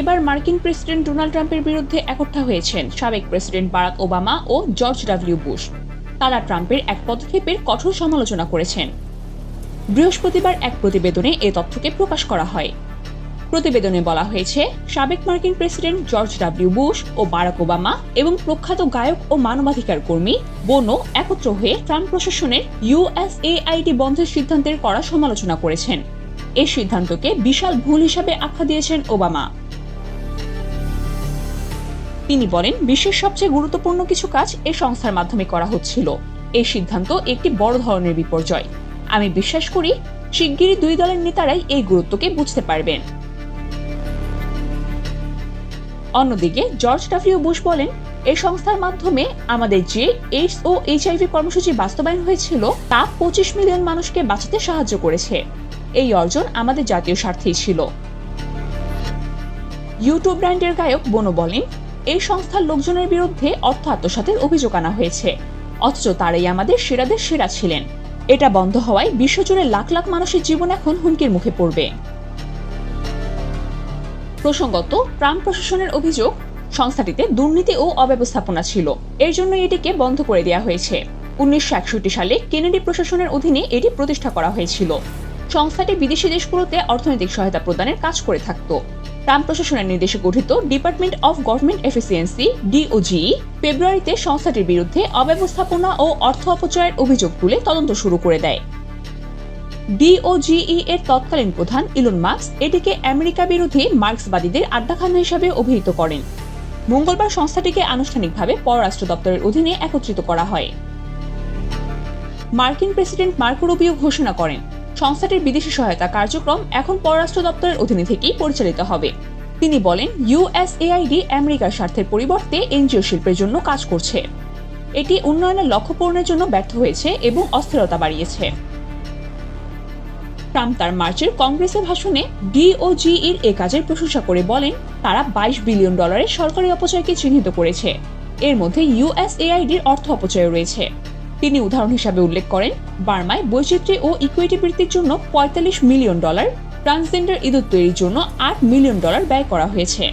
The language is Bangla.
এবার মার্কিন প্রেসিডেন্ট ডোনাল্ড ট্রাম্পের বিরুদ্ধে একঠা হয়েছেন সাবেক প্রেসিডেন্ট বারাক ওবামা ও জর্জ ডাব্লিউ বুশ। তারা ট্রাম্পের এক পদক্ষেপের কঠোর সমালোচনা করেছেন। বৃহস্পতিবার এক প্রতিবেদনে এ তথ্যকে প্রকাশ করা হয়। প্রতিবেদনে বলা হয়েছে, সাবেক মার্কিন প্রেসিডেন্ট জর্জ ডাব্লিউ বুশ ও বারাক ওবামা এবং প্রখ্যাত গায়ক ও মানবাধিকার কর্মী বোনো একত্র হয়ে ট্রাম্প প্রশাসনের ইউএসএআইডি বন্ধের সিদ্ধান্তের করা সমালোচনা করেছেন। এই সিদ্ধান্তকে বিশাল ভুল হিসাবে আখ্যা দিয়েছেন ওবামা। তিনি বলেন, বিশ্বের সবচেয়ে গুরুত্বপূর্ণ কিছু কাজ এই সংস্থার মাধ্যমে করা হচ্ছিল। এই সিদ্ধান্ত একটি বড় ধরনের বিপর্যয়। আমি বিশ্বাস করি, শিগগিরই দুই দলের নেতারাই এই গুরুত্বকে বুঝতে পারবেন। অন্যদিকে, জর্জ ডাব্লিউ বুশ বলেন এই সংস্থার মাধ্যমে আমাদের যে এইডস ও এইচআইভি কর্মসূচি বাস্তবায়ন হয়েছিল, তা পঁচিশ মিলিয়ন মানুষকে বাঁচাতে সাহায্য করেছে। এই অর্জন আমাদের জাতীয় স্বার্থেই ছিল। ইউটিউব ব্র্যান্ডের গায়ক বনো বলেন এই সংস্থার লোকজনের বিরুদ্ধে অর্থ আত্মসাতের অভিযোগ আনা হয়েছে। অথচ তারাই আমাদের সেরাদের সেরা ছিলেন। এটা বন্ধ হওয়ায় বিশ্বজুড়ে লাখ লাখ মানুষের জীবন এখন হুমকির মুখে পড়বে। প্রসঙ্গত ট্রাম্প প্রশাসনের অভিযোগ, সংস্থাটিতে দুর্নীতি ও অব্যবস্থাপনা ছিল। এর জন্য এটিকে বন্ধ করে দেওয়া হয়েছে। উনিশশো একষট্টি সালে কেনেডি প্রশাসনের অধীনে এটি প্রতিষ্ঠা করা হয়েছিল। সংস্থাটি বিদেশি দেশগুলোতে অর্থনৈতিক সহায়তা প্রদানের কাজ করে থাকত। ট্রাম্প প্রশাসনের নির্দেশে গঠিত department of government efficiency D O G ফেব্রুয়ারিতে সংস্থাটির বিরুদ্ধে অব্যবস্থাপনা ও অর্থ অপচয়ের অভিযোগ তুলে তদন্ত শুরু করে দেয়। ডিওজিই এর তৎকালীন প্রধান ইলন মার্কস এটিকে আমেরিকা বিরোধী মার্ক্সবাদীদের আড্ডাখানা হিসাবে অভিহিত করেন। মঙ্গলবার সংস্থাটিকে আনুষ্ঠানিকভাবে পররাষ্ট্র দপ্তরের অধীনে একত্রিত করা হয়। মার্কিন প্রেসিডেন্ট মার্কো রুবিও ঘোষণা করেন সংস্থাটির বিদেশি সহায়তা কার্যক্রম এখন পররাষ্ট্র দপ্তরের অধীনে থেকেই পরিচালিত হবে। তিনি বলেন ইউএসএআইডি আমেরিকার স্বার্থের পরিবর্তে এনজিও শিল্পের জন্য কাজ করছে। এটি উন্নয়নের লক্ষ্য পূরণের জন্য ব্যর্থ হয়েছে এবং অস্থিরতা বাড়িয়েছে। ট্রাম্প তার মার্চের কংগ্রেসের ভাষণে ডিওজিইর এ কাজের প্রশংসা করে বলেন, তারা বাইশ বিলিয়ন ডলারের সরকারি অপচয়কে চিহ্নিত করেছে। এর মধ্যে ইউএসএআইডির অর্থ অপচয় রয়েছে। তিনি উদাহরণ হিসাবে উল্লেখ করেন, বার্মায় বৈচিত্র্য ও ইকুইটি বৃদ্ধির জন্য পঁয়তাল্লিশ মিলিয়ন ডলার ট্রান্সজেন্ডার ইঁদুর তৈরির জন্য আট মিলিয়ন ডলার ব্যয় করা হয়েছে।